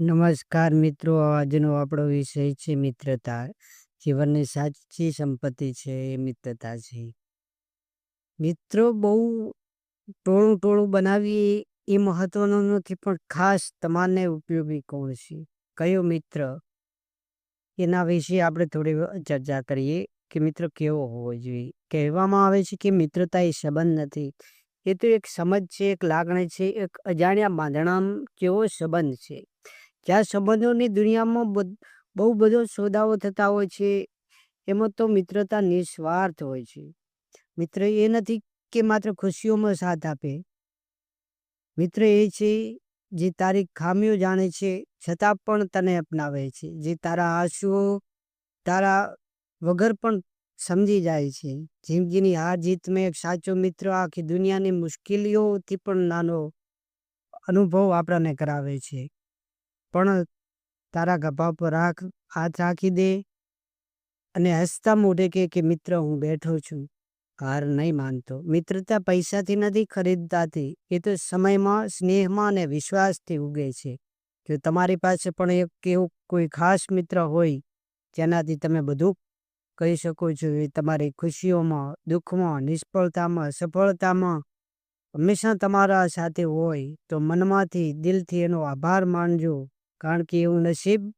નમસ્કાર મિત્રો, આજનો આપણો વિષય છે મિત્રતા. જીવનની સાચી સંપત્તિ છે એ મિત્રતા છે. મિત્રો, બહુ ટોળું ટોળું બનાવીએ એ મહત્વનું નથી, પણ ખાસ તમારને ઉપયોગી કોણ છે? કયો મિત્ર? એના વિશે આપણે થોડી ચર્ચા કરીએ કે મિત્ર કેવો હોવો જોઈએ. કહેવામાં આવે છે કે મિત્રતા એ સંબંધ નથી. એ તો એક સમજ છે, એક લાગણી છે, એક અજાણ્યા બાંધણામ કેવો સંબંધ છે. જ્યાં સંબંધોની દુનિયામાં બહુ બધો સોદાઓ થતા હોય છે, એમાં તો મિત્રતા નિસ્વાર્થ હોય છે. મિત્ર એ નથી કે માત્ર ખુશીઓમાં સાથ આપે. મિત્ર એ છે જે તારી ખામીઓ જાણે છે, છતાં પણ તને અપનાવે છે. જે તારા આંસુઓ તારા વગર પણ સમજી જાય છે. જિંદગીની હાર જીતમાં એક સાચો મિત્ર આખી દુનિયાની મુશ્કેલીઓથી પણ નાનો અનુભવ આપણને કરાવે છે. પણ તારા ગભા પર રાખ હાથ રાખી દે અને હસતા મોઢે કે કે, મિત્ર, હું બેઠો છું. હાર નહીં માનતો. મિત્રતા પૈસાથી નથી, ખરીદતાથી. એ તો સમયમાં, સ્નેહમાં અને વિશ્વાસથી ઉગે છે. જો તમારી પાસે પણ એક એવું કોઈ ખાસ મિત્ર હોય, જેનાથી તમે બધું કહી શકો છો, એ તમારી ખુશીઓમાં, દુઃખમાં, નિષ્ફળતામાં સફળતામાં હંમેશા તમારા સાથે હોય, તો મનમાંથી, દિલથી એનો આભાર માનજો. કારણ કે એવું નસીબ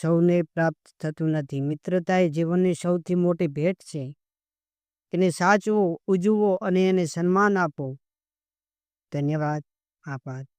સૌને પ્રાપ્ત થતું નથી. મિત્રતા એ જીવનની સૌથી મોટી ભેટ છે. એને સાચવો, ઉજવો અને એને સન્માન આપો. ધન્યવાદ. આભાર.